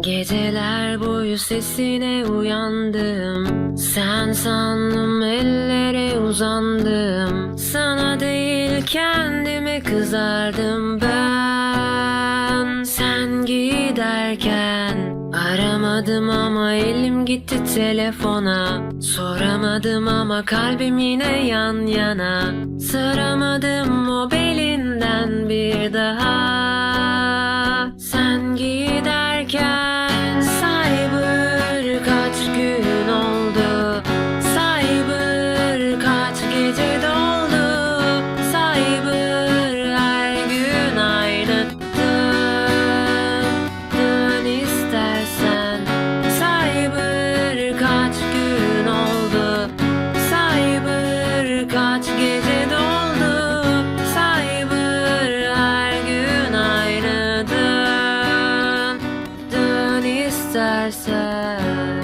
Geceler boyu sesine uyandım. Sen sandım ellere uzandım. Sana değil kendime kızardım ben. Sen giderken Aramadım ama elim gitti telefona. Soramadım ama kalbim yine yan yana. Sıramadım o belinden bir daha kaç gece doldu Cyber her gün aynı Dön, dön istersen